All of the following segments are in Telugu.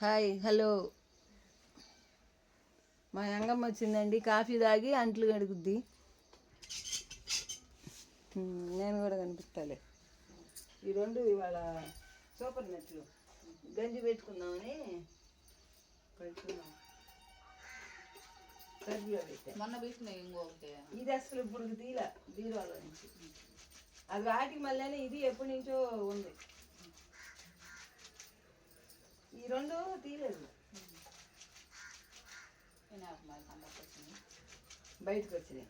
Hi hello. మా యంగమ్మ వచ్చిందండి. కాఫీ తాగి అంట్లు కడుగుద్ది. నేను కూడా కనిపిస్తాలే. ఈ రెండు ఇవాళ సూపర్ నెట్లు. గంజి పెట్టుకుందామని పెట్టుకున్నాం మొన్న పెట్టిన ఇంకొకటి ఇది అసలు ఇప్పుడు తీల బీరువాలో నుంచి. అది వాటికి మళ్ళీ ఇది ఎప్పటి నుంచో ఉంది. ఈ రెండు తీయలేదు. నాకు మరి బయటకు వచ్చినాయి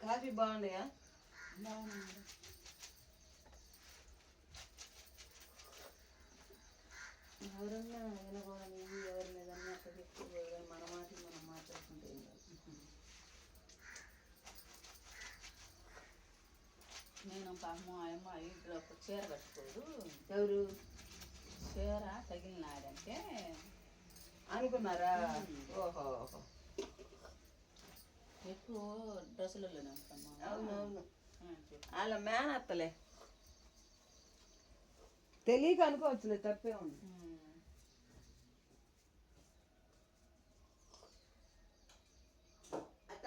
కాఫీ బాగున్నాయా బాగుంది ఎవరన్నా వినకూడని ఎవరి మీద అట్లా చెప్పుకోవాలి మన మాట మనం మాట్లాడుకుంటే ఏం కాదు. నేను పాపం ఆయమ్మ ఇంట్లో ఒక చీర కట్టుకోదు ఎవరు? చీర తగిలినాడంటే అనుకున్నారా? ఓహో ఓహో. ఎక్కువ డ్రెస్సులలోనే ఉంటాము? అవునవును. వాళ్ళ మేనత్తలే. తెలియక అనుకోవచ్చులే తప్పే ఉంది.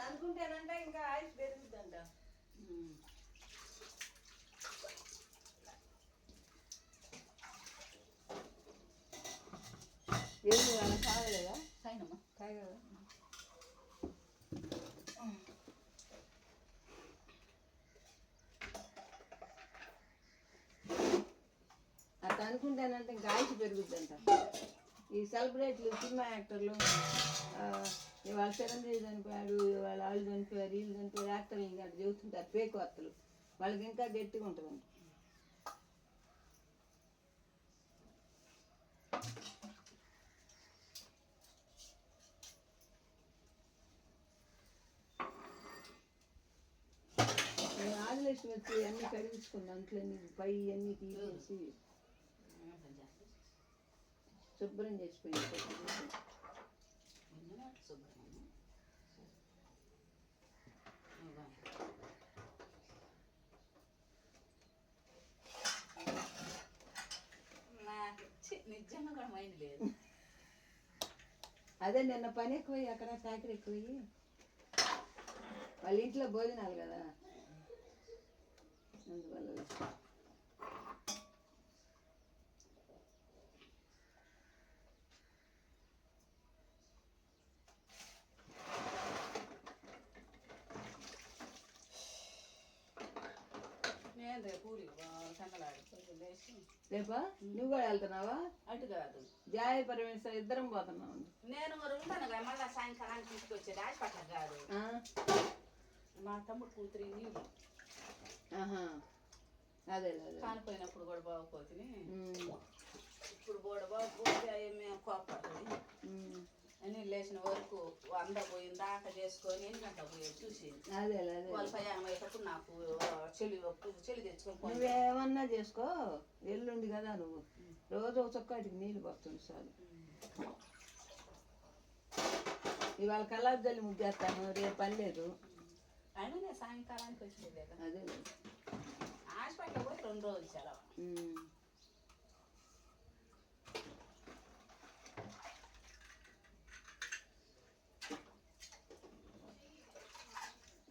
అనుకుంటేనంట ఇంకా ఆయుష్ పెరుగుతుందంట ఉమ్. ఏంది వాళ్ళ కాగలేదా సైనమ్మా అట్లా అనుకుంటానంటే ఇంకా ఆయుష్ పెరుగుద్దంట. ఈ సెలబ్రిటీలు సినిమా యాక్టర్లు ఇవాళ చిరంజీవి చనిపోయాడు వాళ్ళ వాళ్ళు చనిపోయారు వీళ్ళు చనిపోయారు యాక్టర్లు ఇంకా చెబుతుంటారు పేకు వార్తలు. వాళ్ళకి ఇంకా గట్టిగా ఉంటుందంట. వచ్చి అన్ని కడిగించుకున్నాను అంట్లన్నీ పై అన్ని తీసేసి శుభ్రం చేసిపోయింది. నిజంగా కూడా మైండ్ లేదు. అదే నిన్న పని ఎక్కువయ్యి అక్కడ చాకరీ ఎక్కువయ్యి. వాళ్ళ ఇంట్లో భోజనాలు కదా. అందువల్ల రేపు నువ్వు కూడా వెళ్తున్నావా అటు కాదు జాయ పరమేశ్వర ఇద్దరం పోతున్నాం నేను ఉంటాను కదా మళ్ళీ సాయంకాలానికి వచ్చేది హాస్పిటల్ కాదు? మా తమ్ముడు కూతురి నీళ్ళు అదే కానిపోయినప్పుడు కూడా బాగుపోతుంది. ఇప్పుడు కూడా బాగుపోతే మేము కోపడుతుంది. అని లేచిన వరకు వంద పోయిన దాకా చేసుకొని ఎన్ని గంట పోయి చూసి వాళ్ళ ప్రయాణం అయ్యేటప్పుడు నాకు ఒక- చెల్లి తెచ్చుకొని పోయింది. నువ్వేమన్నా చేసుకో ఎల్లుండి కదా నువ్వు. రోజు ఒక చొక్కాటికి నీళ్ళు పడుతుంది చాలు. ఇవాళ కల్లాపు జల్లి ముగ్గేస్తాను రేపు పని లేదు. అయినా సాయంకాలానికి వచ్చింది కదా అదే హాస్పిటల్ పోయి రెండు రోజులు సెలవు.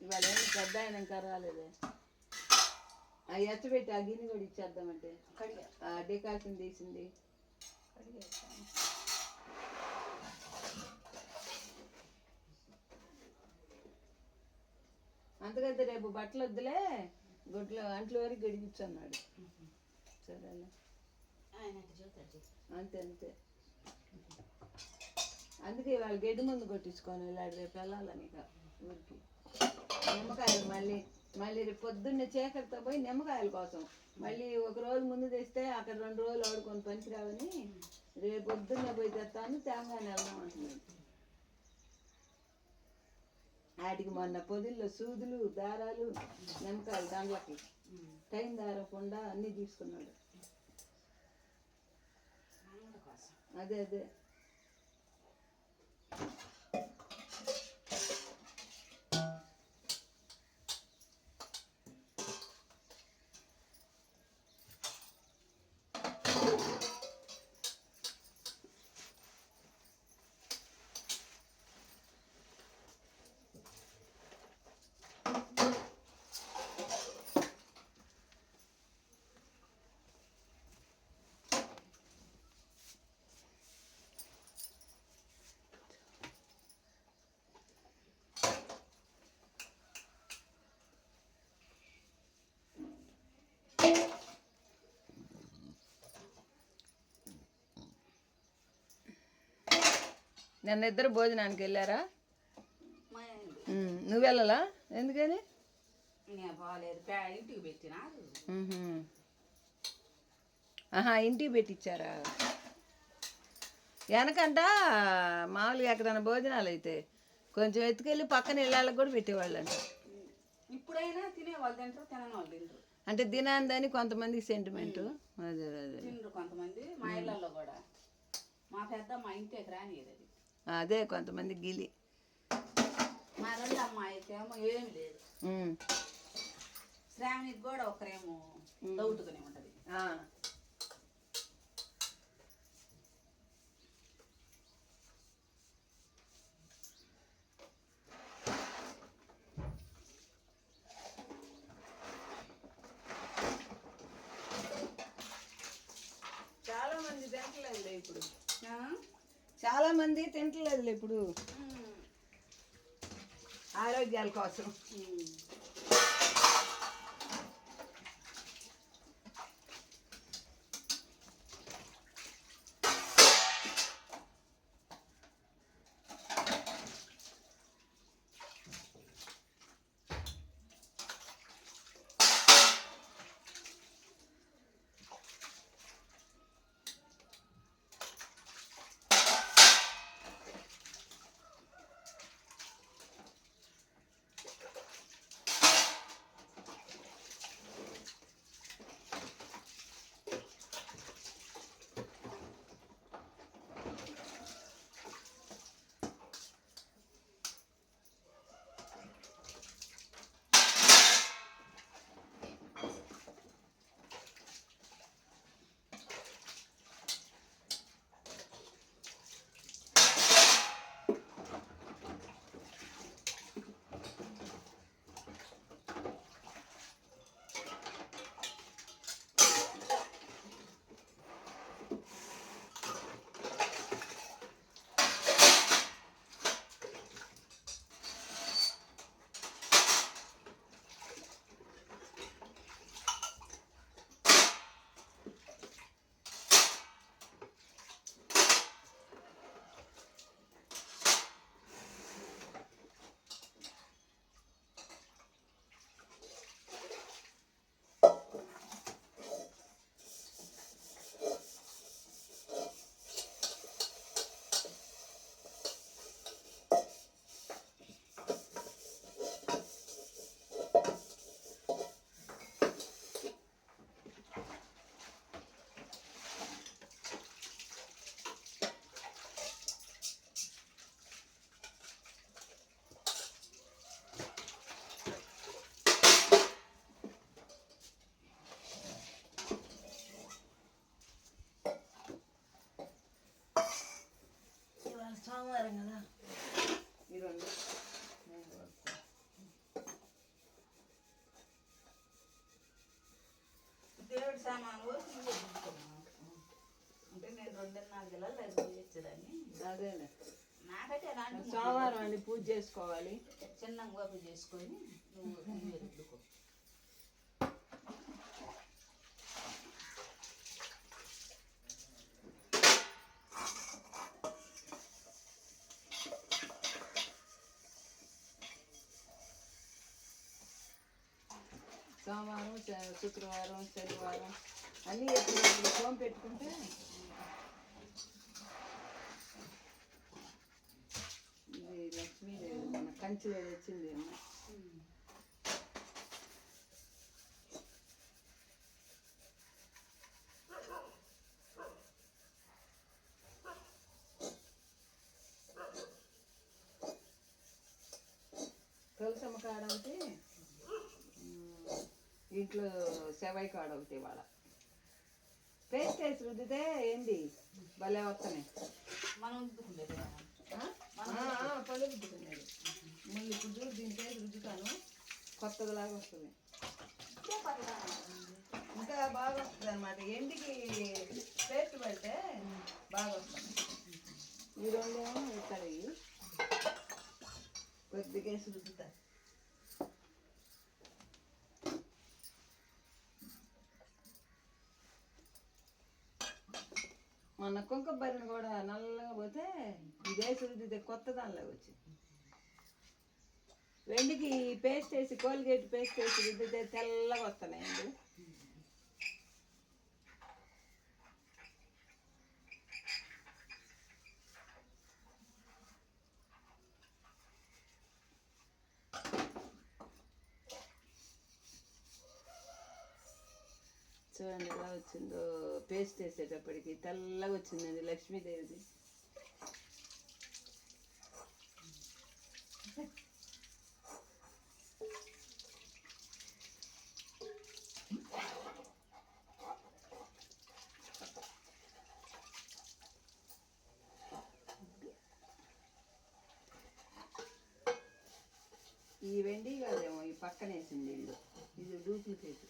ఇవాళ పెద్ద ఆయన ఇంకా రాలేదే. ఆ ఎచ్చబెట్టి ఆ గిన్నె కూడా ఇచ్చేద్దామంటే. డికాషన్ తీసింది. కడిగేసాను అంతకైతే రేపు బట్టలు వద్దులే గుడ్లు అంట్ల వరకు గడిగించు అన్నాడు సరేలే. ఆయన అట్ట చెబుతాడు చెప్పు. అంతే అంతే. అందుకే ఇవాళ గడ్డి ముందు కొట్టించుకొని వెళ్ళాడు రేపు వెళ్ళాలని ఇక ఊరికి. నిమ్మకాయలు మళ్ళీ మళ్ళీ రేపు పొద్దున్నే చీకటితో పోయి నిమ్మకాయల కోసం. మళ్ళీ ఒక రోజు ముందు తెస్తే అక్కడ రెండు రోజులు ఆడుకొని పనికిరావని రేపు పొద్దున్నే పోయి తెస్తాను తేంగానే వెళ్దాం అంటున్నాడు. వాటికి మొన్న పొదిల్లో సూదులు దారాలు నిమ్మకాయలు దండలకి టైం దారకుండా అన్నీ తీసుకున్నాడు. అదే అదే. నిన్న ఇద్దరు భోజనానికి వెళ్ళారా? నువ్వు వెళ్ళలా? ఎందుకని. ఆహా ఇంటికి పెట్టించారా వెనకంట మామూలుగా ఎక్కడైనా భోజనాలు అయితే కొంచెం ఎత్తుకెళ్ళి పక్కన ఇళ్ళకి కూడా పెట్టేవాళ్ళంట. ఇప్పుడైనా తినేవాళ్ళు తింటారు తినని వాళ్ళు తింటారు. అంటే దినాందని కొంతమందికి సెంటిమెంట్ అదే అదే. కొంతమంది మా ఇళ్ళల్లో కూడా. మా పెద్ద మా ఇంటికి రానియదు అది అదే కొంతమంది గిలి మా రెండు అమ్మాయి అయితే ఏమో ఏమి లేదు ఉమ్. శ్రావణికి కూడా ఒకరేమో దౌతుకునే ఉంటది ఆ. చాలా మంది తింటలేదు ఇప్పుడు ఆ? చాలా మంది తింటలేదు ఇప్పుడు. ఆరోగ్యాల కోసం. సామాను నువ్వే. అంటే నేను రెండున్నర గిలాలు రైస్ ఇచ్చేదాన్ని అదేలే నాకైతే అలాంటి సోమవారం అండి పూజ చేసుకోవాలి చిన్న గోపి చేసుకొని నువ్వు నువ్వే రుద్దుకో సోమవారం శుక్రవారం శనివారం అన్నీ ఎప్పుడు సోమ పెట్టుకుంటే ఇది లక్ష్మీదేవి మన కంచిలో వచ్చింది అమ్మ. తులసమ్మ కాడ అంటే ఇంట్లో సెవై కాడ ఒకటి ఇవాళ. పేస్ట్ వేసి రుద్దితే ఏంది? భలే వస్తున్నాయి. మనం పళ్ళు రుద్దుకునేది మళ్ళీ ఇప్పుడు దీంట్లో రుద్దుతాను. కొత్తదిలాగా వస్తుంది. ఇంకా బాగా వస్తుంది అనమాట ఎండికి పేస్ట్ పెడితే బాగా వస్తుంది. ఈ ఇక్కడ ఇవి. కొద్దిగా వేసి మన కుంక బరిని కూడా నల్లగా పోతే ఇదే సూది కొత్త దానిలో వచ్చింది. వెండికి పేస్ట్ వేసి కోల్గేట్ పేస్ట్ వేసి రుద్దితే తెల్లగా వస్తున్నాయండి. చూడండి ఎలా వచ్చిందో పేస్ట్ వేసేటప్పటికి తెల్లగా వచ్చిందండి లక్ష్మీదేవిది. ఈ వెండి కాదేమో ఈ పక్కనేసింది ఇల్లు ఇది డూప్లికేట్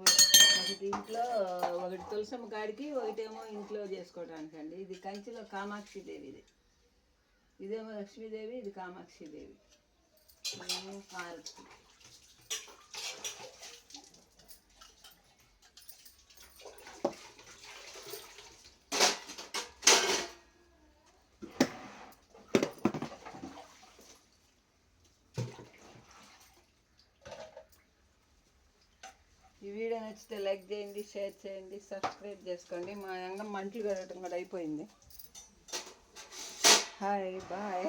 ఒకటి ఇంట్లో ఒకటి తులసమ్మ కాడికి ఒకటేమో ఇంట్లో చేసుకోవడానికి అండి ఇది కంచిలో కామాక్షి దేవి ఇది. ఇదేమో లక్ష్మీదేవి ఇది కామాక్షి దేవి. ఇదేమో ఈ వీడియో నచ్చితే లైక్ చేయండి షేర్ చేయండి సబ్స్క్రైబ్ చేసుకోండి. మా యంగం మంటలు కడగటం కూడా అయిపోయింది. Hi bye.